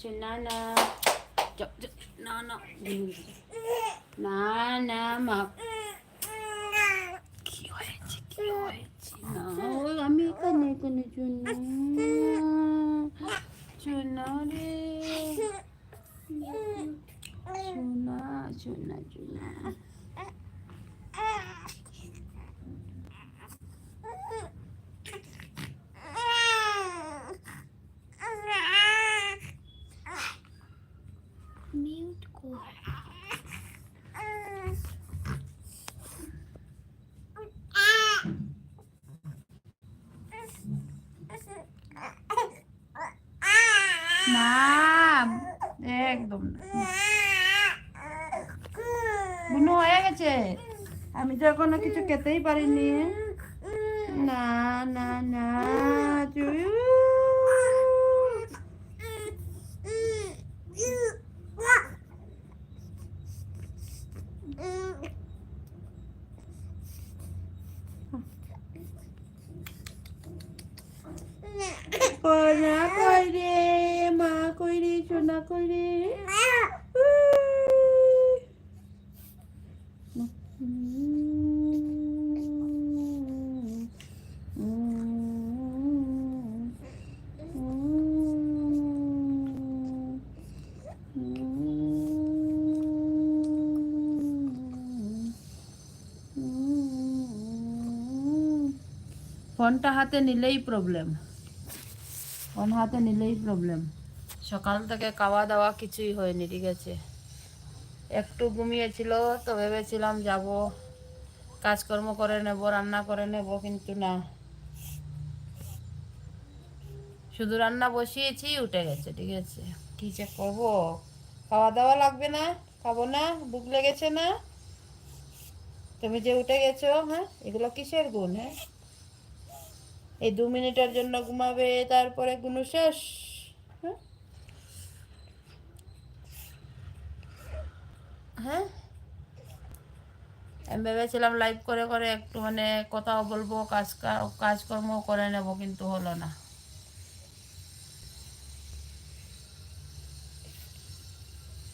চুনা না চ- চ- না না না না মা কি হয়েছে কি হয়েছে না ও আমি এখানে এখানে চুনা চুনা রে চুনা চুনা চুনা মিউট কর না, একদম বুনু, হয়ে গেছে? আমি তো এখনও কিছু খেতেই পারিনি। না না না চুয়ু কই রে মা কই রে সোনা কই রে? ফোনটা হাতে নিলেই প্রবলেম ফোন হাতে নিলেই প্রবলেম সকাল থেকে খাওয়া দাওয়া কিছুই হয়নি, ঠিক আছে। একটু ঘুমিয়েছিল, তো ভেবেছিলাম যাব, কাজকর্ম করে নেব, রান্না করে নেব, কিন্তু না। শুধু রান্না বসিয়েছি, উঠে গেছে, ঠিক আছে। কি যে করব? খাওয়া দাওয়া লাগবে না? খাব না? বুক লেগেছে না? তুমি যে উঠে গেছো হ্যাঁ? এগুলো কিসের গুণ হ্যাঁ? এই দু মিনিটের জন্য ঘুমাবে, তারপরে গুণ শেষ হ্যাঁ? হ্যাঁ? আমি ভেবেছিলাম লাইভ করে করে একটু মানে কথাও বলব, কাজ কাজকর্ম করে নেব, কিন্তু হলো না।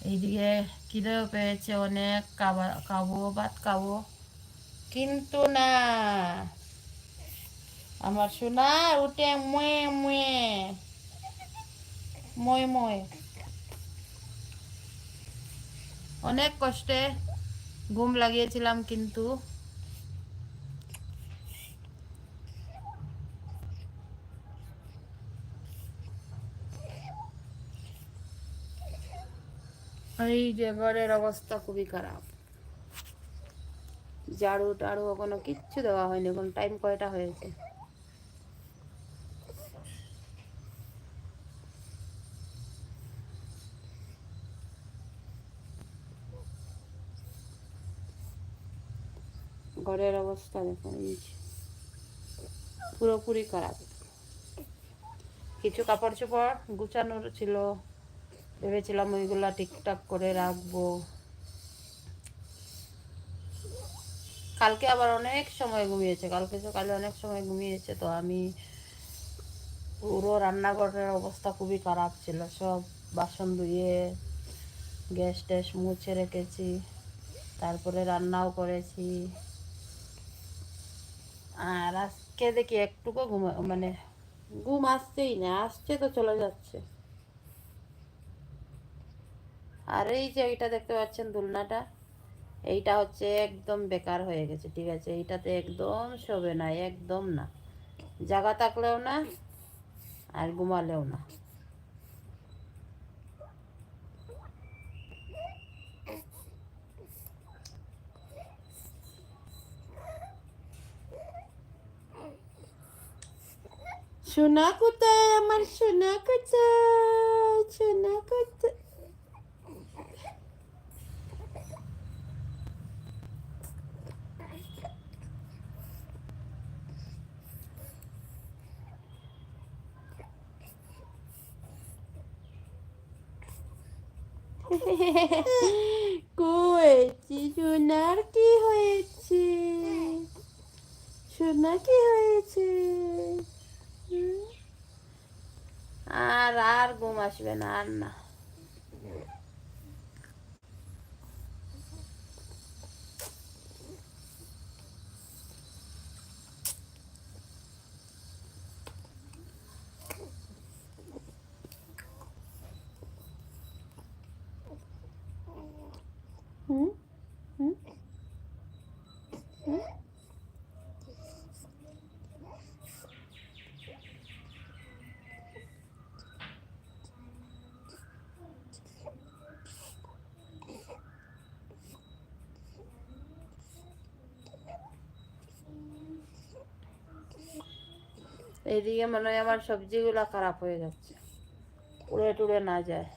এইদিকে খিদেও পেয়েছে অনেক, খাবার, খাব, ভাত খাব। কিন্তু না। আমার সোনা উঠে মুয়ে মুয়ে। মই মই অনেক কষ্টে ঘুম লাগিয়েছিলাম কিন্তু। এই যে ঘরের অবস্থা খুবই খারাপ। ঝাড়ু টাড়ু কোনো কিচ্ছু দেওয়া হয়নি, এখন টাইম কয়টা হয়েছে? ঘরের অবস্থা দেখুন। পুরোপুরি খারাপ। কিছু কাপড় চোপড় গুছানোর ছিল। ভেবেছিলাম ওইগুলা ঠিকঠাক করে রাখব। কালকে আবার অনেক সময় ঘুমিয়েছে। কালকে সকালে অনেক সময় ঘুমিয়েছে তো আমি পুরো রান্নাঘরের অবস্থা খুবই খারাপ ছিল। সব বাসন ধুয়ে গ্যাস ট্যাস মুছে রেখেছি। তারপরে রান্নাও করেছি। আর আজকে দেখি একটুকু ঘুমা মানে ঘুম আসছেই না, আসছে তো চলে যাচ্ছে। আর এই যে এইটা দেখতে পাচ্ছেন দুলনাটা, এইটা হচ্ছে একদম বেকার হয়ে গেছে, ঠিক আছে? এইটাতে একদম শোবে না, একদম না। জায়গা থাকলেও না, আর ঘুমালেও না। সোনা কোথায় আমার সোনা কোথায় সোনা কোথায় কয়েছি সোনার কি হয়েছে? সোনা কি হয়েছে? আর আর ঘুম আসবে না আর না। এইদিকে মনে হয় আমার সবজিগুলো খারাপ হয়ে যাচ্ছে। উড়ে টুড়ে না যায়।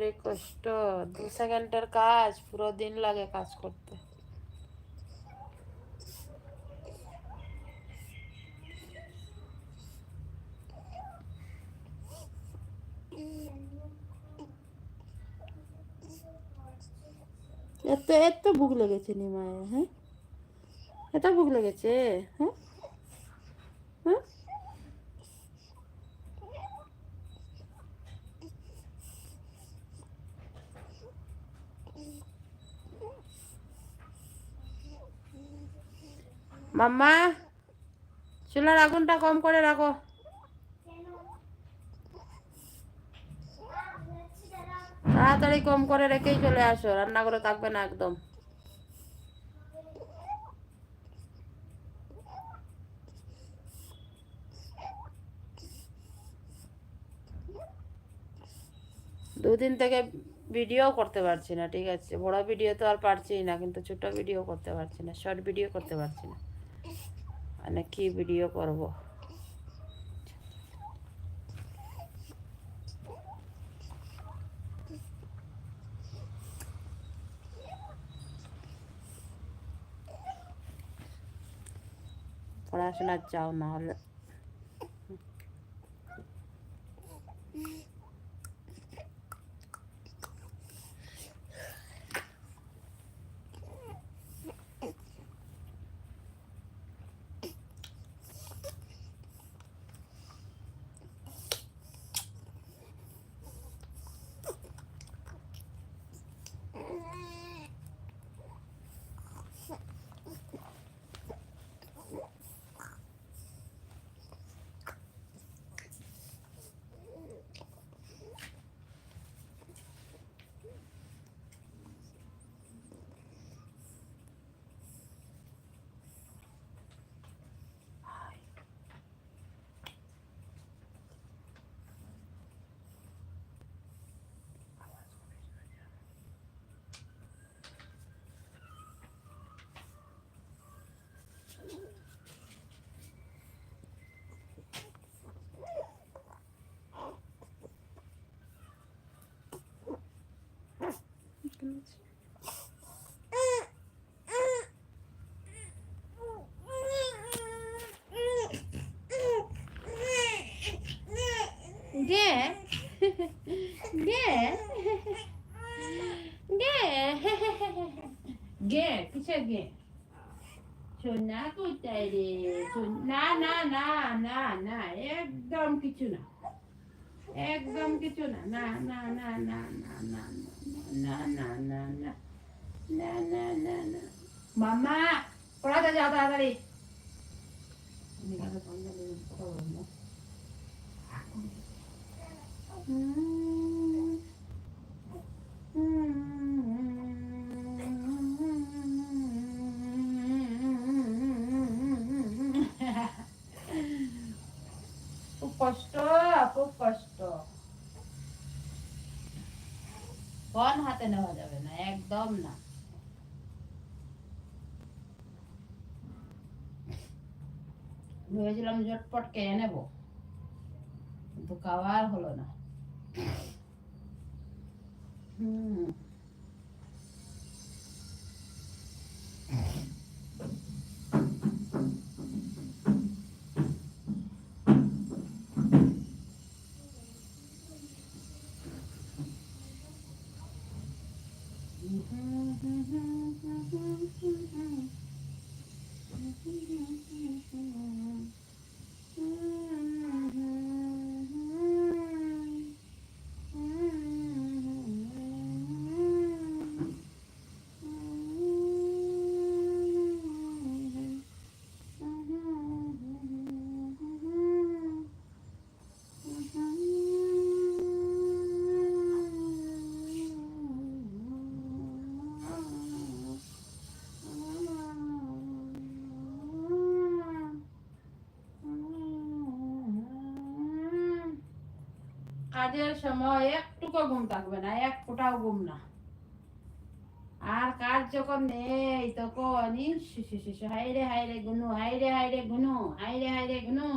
রে কষ্ট, দু সেকেন্ডের কাজ, পুরো দিন লাগে কাজ করতে। এত এত ভুক লেগেছে নি নিমায় হ্যাঁ? এত ভুক লেগেছে হ্যাঁ? হ্যাঁ? মাম্মা, চুলার আগুনটা কম করে রাখো। তাড়াতাড়ি কম করে রেখেই চলে আসো রান্না করে থাকবে না একদম। দুদিন থেকে ভিডিও করতে পারছি না, ঠিক আছে? বড় ভিডিও তো আর পারছি না, কিন্তু ছোট ভিডিও করতে পারছি না শর্ট ভিডিও করতে পারছি না। মানে কি ভিডিও করব? পড়াশোনা চাও না হলে গে গে গে গে কিসের গে সোনা কোথায় রে না না না না না একদম কিছু না একদম কিছু না না না না না না না না না না না না না না না মামা পড়াতে যাও তাড়াতাড়ি খুব কষ্ট ফোন হাতে নেওয়া যাবে না, একদম না। ভেবেছিলাম ঝটপট খেয়ে নেব, কিন্তু খাওয়ার হলো না। Hmm. কাজের সময় একটুকু ঘুম থাকবে না, এক ফোঁটাও ঘুম না। আর কাজ যখন নেই তখন হাইরে হাইরে গুনু হাইরে হাইরে গুনু হাইরে হাইরে গুনু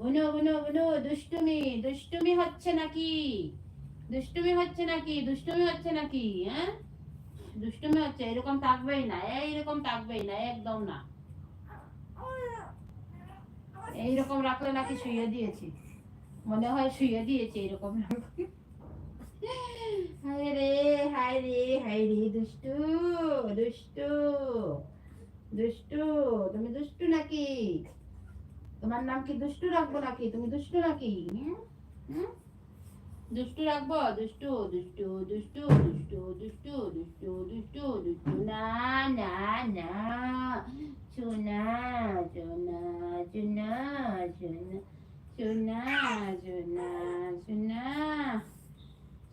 গুনু গুনু গুনু দুষ্টুমি দুষ্টুমি হচ্ছে নাকি? দুষ্টুমি হচ্ছে নাকি? দুষ্টুমি হচ্ছে নাকি হ্যাঁ? দুষ্টুমি হচ্ছে, এরকম থাকবেই না, এইরকম থাকবেই না, একদম না। এইরকম রাখলে নাকি শুয়ে দিয়েছি। মনে হয় শুয়ে দিয়েছে এরকম হায় রে হায় রে হায় রে, দুষ্টু দুষ্টু দুষ্টু, তুমি দুষ্টু নাকি? তোমার নাম কি দুষ্টু রাখব নাকি? তুমি দুষ্টু নাকি? হুম? হুম? দুষ্টু রাখব? দুষ্টু দুষ্টু দুষ্টু দুষ্টু দুষ্টু দুষ্টু দুষ্টু দুষ্টু। না না না। সোনা সোনা সোনা সোনা সোনা সোনা সোনা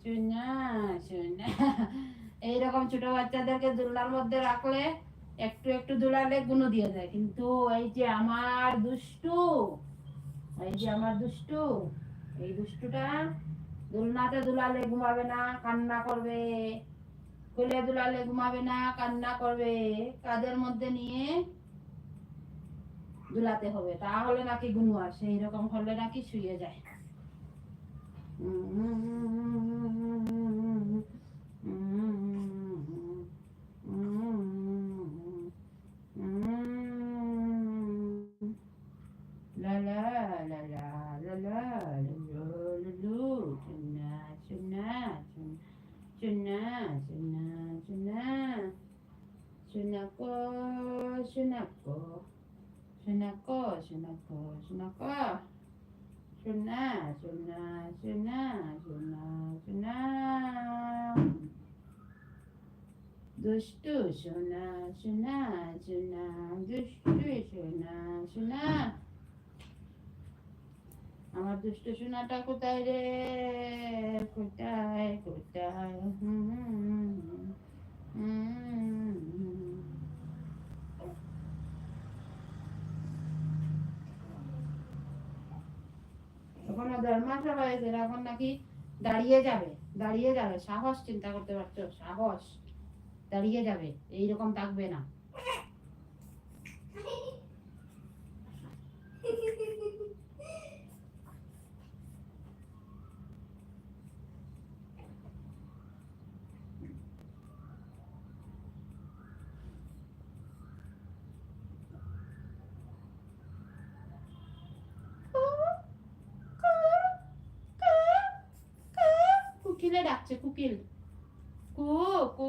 সোনা সোনা এইরকম ছোট বাচ্চাদেরকে দোলনার মধ্যে রাখলে একটু একটু দোলালে গুনো দিয়ে দেয়। কিন্তু এই যে আমার দুষ্টু, এই যে আমার দুষ্টু, এই দুষ্টুটা দোলনাতে দুলালে ঘুমাবে না, কান্না করবে। কোলে দুলালে ঘুমাবে না, কান্না করবে। কাদের মধ্যে নিয়ে দুলাতে হবে। তাহলে নাকি গুনু আসে এরকম হলে নাকি শুয়ে যায়। আমার দুষ্ট কোথায় রে কোথায় কোথায় হয়েছে এখন নাকি দাঁড়িয়ে যাবে দাঁড়িয়ে যাবে। সাহস চিন্তা করতে পারছ? সাহস। দাঁড়িয়ে যাবে এইরকম থাকবে না। কুকিলে ডাকছে কুকিল। কু কু।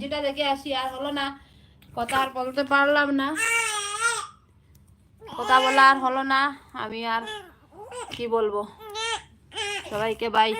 সবজিটা দেখে আসি, আর হলো না, কথা আর বলতে পারলাম না। কথা বলা আর হলো না, আমি আর কি বলব? সবাইকে বাই